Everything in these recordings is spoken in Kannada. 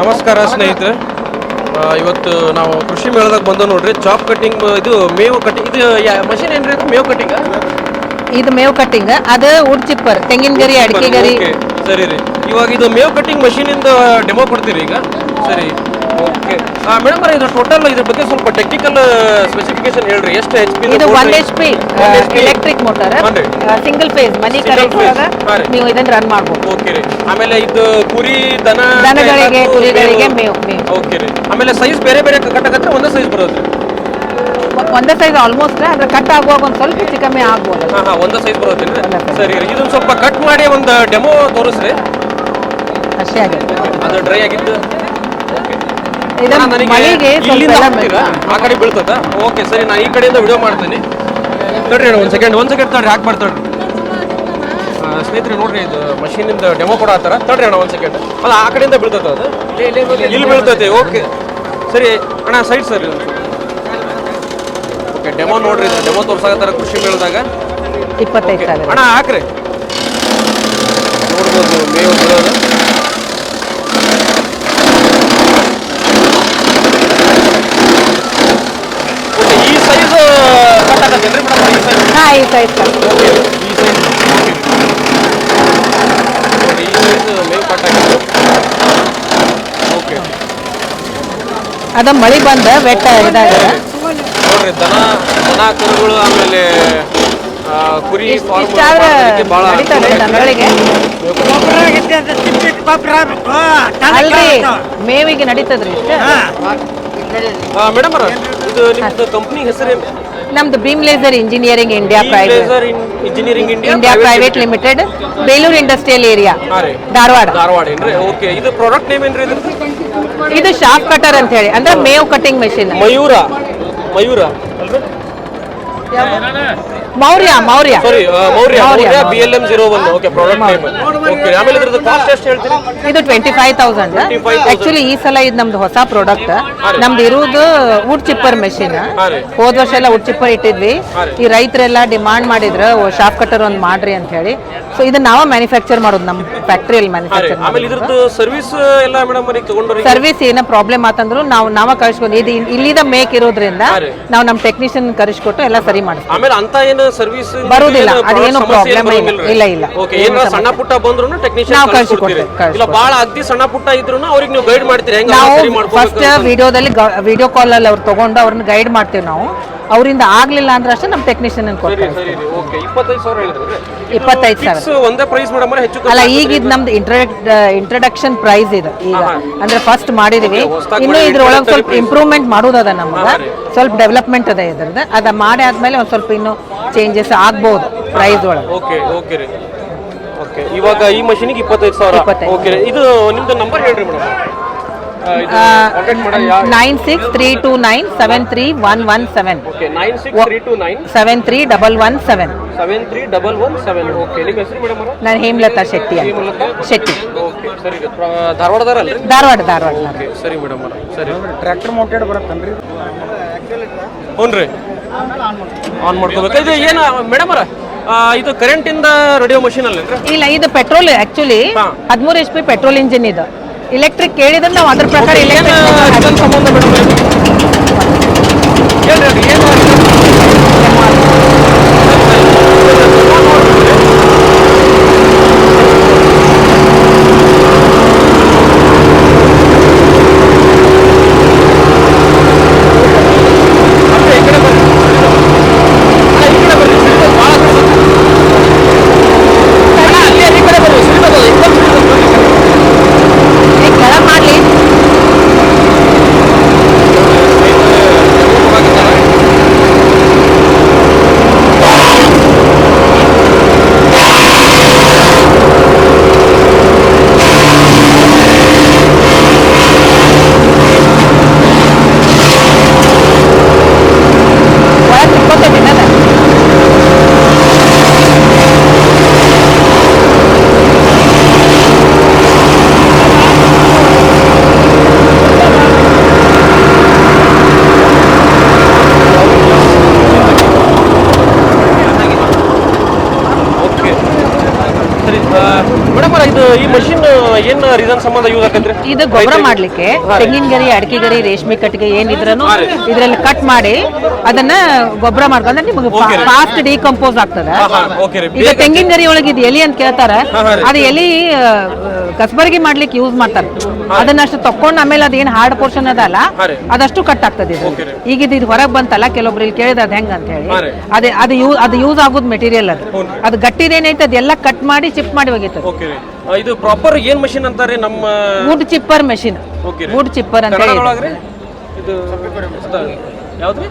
ನಮಸ್ಕಾರ ಸ್ನೇಹಿತರೆ. ಇವತ್ತು ನಾವು ಕೃಷಿ ಮೇಳದಾಗ ಬಂದ ನೋಡ್ರಿ. ಚಾಪ್ ಕಟ್ಟಿಂಗ್ ಇದು ಮೇವು ಕಟ್ಟಿಂಗ್ ಇದು ಮಷಿನ್ ಏನ್ರಿ ಮೇವು ಕಟ್ಟಿಂಗ್ ಇದು ಮೇವು ಕಟ್ಟಿಂಗ್ ಅದು ವುಡ್ ಚಿಪ್ಪರ್ ತೆಂಗಿನ ಗರಿ ಅಡಿಕೆ ಗರಿ ಸರಿ ರೀ. ಇವಾಗ ಇದು ಮೇವು ಕಟ್ಟಿಂಗ್ ಮಷಿನ್ ಇಂದ ಡೆಮೋ ಕೊಡ್ತೀರಿ ಈಗ? ಸರಿ. ಓಕೆ. ಮೇಡಮ್ ಇದು ಟೋಟಲ್ ಇದ್ರ ಬಗ್ಗೆ ಸ್ವಲ್ಪ ಟೆಕ್ನಿಕಲ್ ಸ್ಪೆಸಿಫಿಕೇಶನ್ ಹೇಳ್ರಿ. ಎಷ್ಟು ಎಚ್ ಪಿ ಇದು one H P electric motor single phase ಮನಿ ಕರೆಕ್ಟ್ ಕರೆಂಟ್. ನೀವು ಇದನ್ನ ರನ್ ಮಾಡಬಹುದು ಓಕೆ ರೀ. ಆಮೇಲೆ ಇದು ಕುರಿ ದನ ದನಗಳಿಗೆ, ಕುರಿಗಳಿಗೆ ಮೇವು. ಓಕೆ ರೀ. ಆಮೇಲೆ ಸೈಜ್ ಬೇರೆ ಬೇರೆ ಕಟ್ಟಕತ್ರ ಒಂದೇ ಸೈಜ್ ಬರುತ್ತೆ ಒಂದೇ ಸೈಜ್ ಆಲ್ಮೋಸ್ಟ್ ಅಂದ್ರೆ ಕಟ್ ಆಗುವಾಗ ಒಂದು ಸ್ವಲ್ಪ ಹೆಚ್ಚು ಕಮ್ಮಿ ಆಗ್ಬೋದು. ಹಾ ಹಾಂ ಒಂದೇ ಸೈಜ್ ಬರುತ್ತೆ ಸರಿ ಇದೊಂದು ಸ್ವಲ್ಪ ಕಟ್ ಮಾಡಿ ಒಂದು ಡೆಮೋ ತೋರಿಸ್ರಿ. ಅಷ್ಟೇ ಆಗಿದೆ. ಅದು ಡ್ರೈ ಆಗಿದ್ದು? ಮಳೆಗೆ ಇಲ್ಲಿಂದ? ಆ ಕಡೆ ಬೀಳ್ತದ? ಓಕೆ ಸರಿ ನಾನು ಈ ಕಡೆಯಿಂದ ವಿಡಿಯೋ ಮಾಡ್ತೀನಿ. ತಡ್ರಿ ಒಂದು ಸೆಕೆಂಡ್ ಒಂದು ಸೆಕೆಂಡ್ ತಡ್ರಿ ಹಾಕಿ ಬರ್ತಾಡ್ರಿ ಸ್ನೇಹಿತರೆ ನೋಡ್ರಿ ಇದು ಮಷೀನಿಂದ ಡೆಮೋ ಕೊಡತ್ತಾರ ತಡ್ರಿ ಅಣ್ಣ ಒಂದು ಸೆಕೆಂಡ್ ಅಲ್ಲ ಆ ಕಡೆಯಿಂದ ಬೀಳ್ತದ ಅದು? ಇಲ್ಲಿ ಬೀಳ್ತೈತೆ ಓಕೆ. ಸರಿ ಅಣ್ಣ ಸೈಡ್ ಸರ್ ಓಕೆ ಡೆಮೋ ನೋಡ್ರಿ ಡೆಮೋ ತೋರ್ಸಾಕತ್ತಾರ ಕೃಷಿ ಮೇಳದಾಗ. ಇಪ್ಪತ್ತೈದು ಅಣ್ಣ ಹಾಕ್ರಿ. ನೋಡ್ಬೋದು ಮೇವು ಓಕೆ ಈ ಸೈಜ್ ಕಟ್ ಆಗತ್ತೇನ್ರಿ ಮೇಡಮ್ ಈ ಸೈಜ್ ಹಾ ಈ ಸೈಜ್ ಓಕೆ ಈ ಸೈಜ್ ನೋಡಿ ಈ ಸೈಜ್ ಮೇವು ಕಟ್ ಆಗಿತ್ತು ಓಕೆ ಅದ ಮಳಿ ಬಂದ ಬೆಟ್ಟ ಇದಾಗಿದೆ ನೋಡ್ರಿ ದನ ದನ ಕರುಗಳು ಆಮೇಲೆ ಆ, ಕುರಿ ಇಷ್ಟ್- farm ಇಷ್ಟಾದ್ರೆ ಮಾಡೋದಕ್ಕೆ ಭಾಳ ನಡೀತದೆ ದನಗಳಿಗೆ? ಅಲ್ರಿ ಮೇವಿಗೆ ನಡೀತದ್ರಿ ಇಷ್ಟ? ಮೇಡಮ್ ಇದು ನಿಮ್ದು ಕಂಪ್ನಿ ಹೆಸರೇನು? ನಮ್ದು ಬ್ರೀಮ್ laser engineering India private engineering India India private limited Belur industrial area Dharwad. Dharwad ಏನ್ರಿ? ಓಕೆ ಇದು ಪ್ರಾಡಕ್ಟ್ ನೇಮ್ ಏನ್ರಿ ಇದು ಇದು ಶಾಪ್ ಕಟರ್ ಅಂತ ಹೇಳಿ. ಅಂದ್ರೆ ಮೇವ್ ಕಟಿಂಗ್ ಮೆಷಿನ್ ಮಯೂರ. ಮಯೂರ. ಅಲ್ರಿ? Maurya Maurya. Sorry Maurya Maurya. B L M zero one okay product name okay ಆಮೇಲೆ ಇದ್ರದ್ದು ಕಾಸ್ಟ್ ಎಷ್ಟು ಹೇಳ್ತೀರಿ? ಇದು ಟ್ವೆಂಟಿ ಫೈವ್ ತೌಸಂಡ್ 25,000. ಆಕ್ಚುಲಿ ಈ ಸಲ ಇದು ನಮ್ದು ಹೊಸ ಪ್ರಾಡಕ್ಟ್. ನಮ್ದು ಇರುವುದು ವುಡ್ ಚಿಪ್ಪರ್ ಮೆಷಿನ್. ಹೋದ ವರ್ಷ ಎಲ್ಲ ವುಡ್ ಚಿಪ್ಪರ್ ಇಟ್ಟಿದ್ವಿ. ಈ ರೈತರೆಲ್ಲ ಡಿಮಾಂಡ್ ಮಾಡಿದ್ರು ಶಾಪ್ ಕಟರ್ ಒಂದು ಮಾಡ್ರಿ ಅಂತ ಹೇಳಿ. ಸೊ ಇದನ್ನ ನಾವು ಮ್ಯಾನುಫ್ಯಾಕ್ಚರ್ ಮಾಡೋದು ನಮ್ಮ ಫ್ಯಾಕ್ಟ್ರಿಯಲ್ಲಿ ಮ್ಯಾನುಫ್ಯಾಕ್ಚರ್ ಆಮೇಲೆ ಇದ್ರದ್ದು ಸರ್ವಿಸ್ ಎಲ್ಲ ಮೇಡಮ್ ಸರ್ವಿಸ್ ಏನೋ ಪ್ರಾಬ್ಲಮ್ ಆತಂದ್ರು ನಾವು ನಾವ ಕಳಿಸ್ಕೊಂಡು ಇದು ಇಲ್- ಇಲ್ಲಿದ ಮೇಕ್ ಇರೋದ್ರಿಂದ ನಾವು ನಮ್ಮ ಟೆಕ್ನಿಷಿಯನ್ ಕರೆಸ್ಕೊಟ್ಟು ಎಲ್ಲ ಸರಿ ಮಾಡ್ತೀವಿ ಆಮೇಲೆ ಅಂತ ಏನು ಸರ್ವಿಸ್ ಬರುವುದಿಲ್ಲ, ಅದೇನು ಪ್ರಾಬ್ಲಮ್ ಇಲ್ಲ. ಇಲ್ಲ. ಓಕೆ ಏನು ಏನಾರ ಸಣ್ಣ ಪುಟ್ಟ ಬಂದ್ರು ಟೆಕ್ನಿಷಿಯನ್ ನಾವು ಕಳ್ಸಿಕೊಡ್ತೀರಿ. ಕಳ್ಸಿಕೊಡ್ತೇವೆ, ಇಲ್ಲ ಬಹಳ ಅಗ್ದಿ ಸಣ್ಣ ಪುಟ್ಟ ಇದ್ರು ಅವ್ರಿಗೆ ನೀವು ಗೈಡ್ ಮಾಡ್ತೀರಿ. ಹೆಂಗ ಸರಿ ಫಸ್ಟ್ ವಿಡಿಯೋದಲ್ಲಿ ವಿಡಿಯೋ ಕಾಲ್ ಅಲ್ಲಿ ಅವ್ರು ತಗೊಂಡು ಅವ್ರನ್ನ ಗೈಡ್ ಮಾಡ್ತೀವಿ ನಾವು. ಅವರಿಂದ ಆಗ್ಲಿಲ್ಲ ಅಂದ್ರೆ ಅಷ್ಟೇ ನಮ್ಮ ಟೆಕ್ನಿಷಿಯನ್ ಇಪ್ಪತ್ತೈದು ಸಾವಿರ ಒಂದೇ ಪ್ರೈಸ್ ಮೇಡಮ್ ಹೆಚ್ಚು ಅಲ್ಲ ಈಗ ಇದು ನಮ್ದು ಇಂಟ್ರಡಕ್ಷನ್ ಪ್ರೈಸ್ ಇದು ಈಗ. ಅಂದ್ರೆ ಫಸ್ಟ್ ಮಾಡಿದೀವಿ. ಇನ್ನು ಇದ್ರೊಳಗೆ ಸ್ವಲ್ಪ ಇಂಪ್ರೂವ್ಮೆಂಟ್ ಮಾಡೋದದ ನಮ್ಗೆ. ಸ್ವಲ್ಪ ಡೆವಲಪ್ಮೆಂಟ್ ಅದ ಇದ್ರದ್ದು. ಅದ ಮಾಡಿ ಆದ್ಮೇಲೆ ಒಂದ್ ಸ್ವಲ್ಪ ಇನ್ನು ಚೇಂಜಸ್ ಆಗ್ಬೋದು ಪ್ರೈಸ್ ಒಳಗೆ. ಓಕೆ ಓಕೆ ರೀ. ಓಕೆ ಇವಾಗ ಈ ಮಷೀನಿಗೆ ಇಪ್ಪತ್ತೈದು ಸಾವಿರ. ಇಪ್ಪತ್ತೈದು. ಓಕೆ ಇದು ನಿಮ್ದು ನಂಬರ್ ಹೇಳ್ರಿ ಮೇಡಮ್. ಇದು ಕಾಂಟ್ಯಾಕ್ಟ್ ಮಾಡಿ nine six three two nine seven three one one seven okay nine six three two nine seven three double one seven seven three double one seven okay ನಿಮ್ಮ ಹೆಸರು ಮೇಡಮ್ ಅವರು? ನಾನು ಹೇಮಲತಾ ಶೆಟ್ಟಿ ಅಂತ. ಶೆಟ್ಟಿ. ಓಕೆ ಸರಿ ರೀ. ಪ್ರ- ಧಾರವಾಡದಾರಲ್ರಿ ಧಾರವಾಡ ಧಾರವಾಡ ಓಕೆ ಸರಿ ಮೇಡಮ್ ಅವರ. ಸರಿ. ಟ್ರ್ಯಾಕ್ಟರ್ ಮೌಂಟೆಡ್ ಬರುತ್ತನ್ರಿ? ಹ್ಞೂ ರೀ. ಆನ್ ಮಾಡ್ಕೋಬೇಕು? ಇದು ಏನು ಮೇಡಮ್ ಅವರ ಇದು ಕರೆಂಟ್ ಇಂದ ರೇಡಿಯೋ ಮಷೀನ್ ಅಲ್ಲ ಇಲ್ಲ ಇದು ಪೆಟ್ರೋಲ್ ಆಕ್ಚುಲಿ. ಹದಿಮೂರು ಎಚ್ ಪಿ ಪೆಟ್ರೋಲ್ ಇಂಜಿನ್ ಇದು. ಇಲೆಕ್ಟ್ರಿಕ್ ಕೇಳಿದ್ರೆ ನಾವು ಅದ್ರ ಪ್ರಕಾರ ಸಂಬಂಧ ಮೇಡಮ್ ಏನ್ ರೀಸನ್ ಸಂಬಂಧ ಯೂಸ್ ಆಗತ್ರಿ ಇದು ಗೊಬ್ಬರ ಮಾಡ್ಲಿಕ್ಕೆ ತೆಂಗಿನ ಗರಿ ಅಡಿಕೆ ಗರಿ ರೇಷ್ಮೆ ಕಟ್ಟಿಗೆ ಏನಿದ್ರೂ ಇದ್ರಲ್ಲಿ ಕಟ್ ಮಾಡಿ ಅದನ್ನ ಗೊಬ್ಬರ ಮಾಡ್ಕೊಂಡ್ರೆ ನಿಮಗೆ ಫಾಸ್ಟ್ ಡಿಕಂಪೋಸ್ ಆಗ್ತದ. ಈಗ ತೆಂಗಿನ ಗರಿ ಒಳಗೆ ಇದು ಎಲಿ ಅಂತ ಕೇಳ್ತಾರ. ಅದು ಎಲಿ ಕಸಬರ್ಗಿ ಮಾಡ್ಲಿಕ್ಕೆ ಯೂಸ್ ಮಾಡ್ತಾರೆ. ಅದನ್ನ ಅಷ್ಟು ತಕೊಂಡ್ ಆಮೇಲೆ ಅದೇನ್ ಹಾರ್ಡ್ ಪೋರ್ಷನ್ ಅದಲ್ಲ ಅದಷ್ಟು ಕಟ್ ಆಗ್ತದೆ ಇದು. ಈಗ ಇದು- ಇದು ಹೊರಗೆ ಬಂತಲ್ಲ ಕೆಲವೊಬ್ರು ಇಲ್ಲಿ ಕೇಳಿದ ಅದ್ ಹೆಂಗ ಅಂತ ಹೇಳಿ. ಅದೇ ಅದು ಯೂಸ್ ಅದು ಯೂಸ್ ಆಗೋದು ಮೆಟೀರಿಯಲ್ ಅದು. ಅದು ಗಟ್ಟಿದೇನೈತೆ ಅದೆಲ್ಲ ಕಟ್ ಮಾಡಿ ಚಿಪ್ ಮಾಡಿ ಹೋಗಿತ್ತು ಇದು ಪ್ರಾಪರ್ ಏನ್ ಮಷಿನ್ ಅಂತಾರೆ ನಮ್ಮ wood chipper machine okay wood chipper ಅಂತ ಹೇಳಿ ಇದು ಯಾವ್ದ್ರಿ.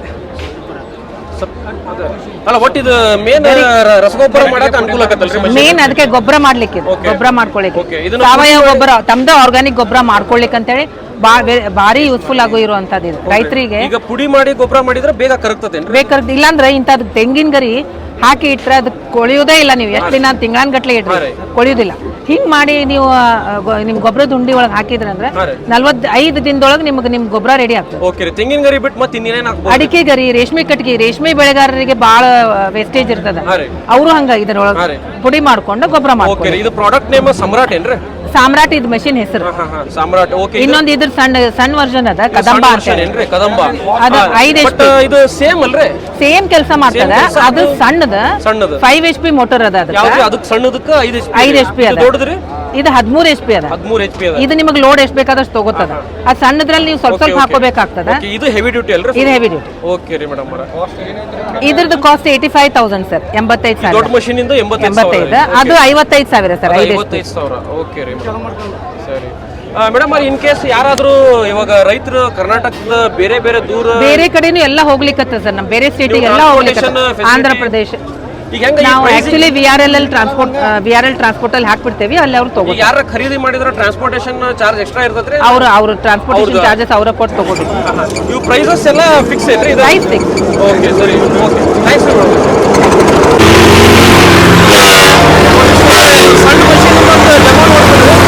ಅಲ್ಲ ಒಟ್ಟು ಇದು ಮೇನ್ ರಸಗೊಬ್ಬರ ಮಾಡಕ್ಕೆ ಅನುಕೂಲ ಆಗತ್ತಲ್ರಿ? ಮೇನ್ ಅದಕ್ಕೆ ಗೊಬ್ಬರ ಮಾಡ್ಲಿಕ್ಕೆ. ಗೊಬ್ಬರ ಮಾಡ್ಕೊಳ್ಳಿಕ್ಕೆ. ಸಾವಯವ ಗೊಬ್ಬರ ತಮ್ದ ಆರ್ಗಾನಿಕ್ ಗೊಬ್ಬರ ಮಾಡ್ಕೊಳ್ಳಿಕ್ಕೆ ಅಂತ ಹೇಳಿ ಭಾರಿ ಯೂಸ್ಫುಲ್ ಆಗೋ ಇರುವಂತದ್ದು ಇದು. ರೈತರಿಗೆ ಈಗ ಪುಡಿ ಮಾಡಿ ಗೊಬ್ಬರ ಮಾಡಿದ್ರೆ ಬೇಗ ಕರಗ್ತದೇನ್ರಿ? ಬೇಕಾದ ಇಲ್ಲಾಂದ್ರೆ ಇಂಥದ್ದು ತೆಂಗಿನ ಗರಿ ಹಾಕಿ ಇಟ್ರೆ ಅದು ಕೊಳಿಯೋದೇ ಇಲ್ಲ ನೀವು. ಎಷ್ಟು ದಿನ ತಿಂಗಳಾನ್ ಗಟ್ಲೆ ಇಟ್ರಿ ಕೊಳಿಯೋದಿಲ್ಲ ಹಿಂಗ್ ಮಾಡಿ ನೀವು ನಿಮ್ ಗೊಬ್ಬರದ ಉಂಡಿ ಒಳಗೆ ಹಾಕಿದ್ರೆ ಅಂದ್ರೆ. ನಲ್ವತ್ ಐದು ದಿನದೊಳಗೆ ನಿಮ್ಗೆ ನಿಮ್ ಗೊಬ್ಬರ ರೆಡಿ ಆಗ್ತದೆ. ತೆಂಗಿನ ಗರಿ ಬಿಟ್ಟು ಮತ್ತೆ ಅಡಿಕೆ ಗರಿ ರೇಷ್ಮೆ ಕಟ್ಟಿಗೆ ರೇಷ್ಮೆ ಬೆಳೆಗಾರರಿಗೆ ಬಹಳ ವೇಸ್ಟೇಜ್ ಇರ್ತದ. ಅವರು ಹಂಗ ಇದ್ರೊಳಗೆ ಪುಡಿ ಮಾಡ್ಕೊಂಡು ಗೊಬ್ಬರ ಓಕೆ ಇದು ಪ್ರಾಡಕ್ಟ್ ನೇಮ್ ಸಮ್ರಾಟ್ ಏನ್ರಿ? ಸಾಮ್ರಾಟ್ ಇದು ಮೆಷಿನ್ ಹೆಸರು. ಸಾಮ್ರಾಟ್ ಓಕೆ. ಇನ್ನೊಂದು ಇದ್ರ ಸಣ್ಣ ಸಣ್ಣ ವರ್ಷನ್ ಅದ ಕದಂಬ ಏನ್ರಿ? ಕದಂಬ. ಅದು ಐದ್ ಬಟ್ ಇದು ಸೇಮ್ ಅಲ್ರಿ? ಸೇಮ್ ಕೆಲಸ ಮಾಡ್ತದ. ಅದು ಸಣ್ಣದ. ಸಣ್ಣದು. ಫೈವ್ ಎಚ್ ಪಿ ಮೋಟರ್ ಅದ ಅದಕ್ಕೆ. ಅದಕ್ಕೆ ಸಣ್ಣದಕ್ಕೆ ಐದು ಎಚ್ ಐದ್ ಎಚ್ ಪಿ ಅದ. ದೊಡ್ಡದ್ರಿ? ಇದು ಹದಿಮೂರು ಎಚ್ ಪಿ ಅದ. ಹದಿಮೂರು ಎಚ್ ಪಿ ಇದು ನಿಮಗೆ ಲೋಡ್ ಎಷ್ಟು ಬೇಕಾದಷ್ಟು ತಗೋತದ. ಆ ಸಣ್ಣದ್ರಲ್ಲಿ ನೀವು ಸ್ವಲ್ಪ ಸ್ವಲ್ಪ ಹಾಕೋಬೇಕಾಗ್ತದ ಇದು ಹೆವಿ ಡ್ಯೂಟಿ ಅಲ್ರಿ ಇದು ಹೆವಿ ಡ್ಯೂಟಿ ಓಕೆ ರೀ ಮೇಡಮ್ ಇದ್ರದ್ದು cost eighty five thousand sir ಎಂಬತ್ತೈದು ಸಾವಿರ ದೊಡ್ಡ ಮಷೀನ್ ಇಂದ ಎಂಬತ್ತೈದು ಅದು ಐವತ್ತೈದು ಸಾವಿರ ಸರ್ ಐವತ್ತೈದು ಸಾವಿರ. ಓಕೆ ರೀ ಮೇಡಮ್ ಸರಿ. ಮೇಡಮ್ ಇನ್ ಕೇಸ್ ಯಾರಾದ್ರೂ ಇವಾಗ ರೈತರು ಕರ್ನಾಟಕದ ಬೇರೆ ಬೇರೆ ದೂರ ಬೇರೆ ಕಡೆನೂ ಎಲ್ಲ ಹೋಗ್ಲಿಕ್ಕತ್ತ ಸರ್ ನಮ್ಮ ಬೇರೆ ಸ್ಟೇಟಿಗೆ ಎಲ್ಲ ಹೋಗ್ಲಿಕ್ಕೆ ಆಂಧ್ರ ಪ್ರದೇಶ ನಾವು actually V R L L transport V R L transport ಅಲ್ಲಿ ಹಾಕ್ಬಿಡ್ತೇವೆ ಅಲ್ಲಿ ಅವ್ರು ತಗೋ ಯಾರ ಖರೀದಿ ಮಾಡಿದ್ರೆ ಟ್ರಾನ್ಸ್ಪೋರ್ಟೇಷನ್ ಚಾರ್ಜ್ ಎಕ್ಸ್ಟ್ರಾ ಇರ್ತದೆ ಅವರು ಅವ್ರ ಟ್ರಾನ್ಸ್ಪೋರ್ಟೇಷನ್ ಚಾರ್ಜಸ್ ಅವರ ಕೊಟ್ಟು ತಗೋದು. ಇವು ಪ್ರೈಸಸ್ ಎಲ್ಲ ಫಿಕ್ಸ್ ಐತ್ರಿ ಇದು? ಪ್ರೈಸ್ ಫಿಕ್ಸ್ ಓಕೆ ಸರಿ. ಓಕೆ ಥ್ಯಾಂಕ್ಸ್ ಸಣ್ಣ ಮಷೀನ್ ಮತ್ತು ಡಬಲ್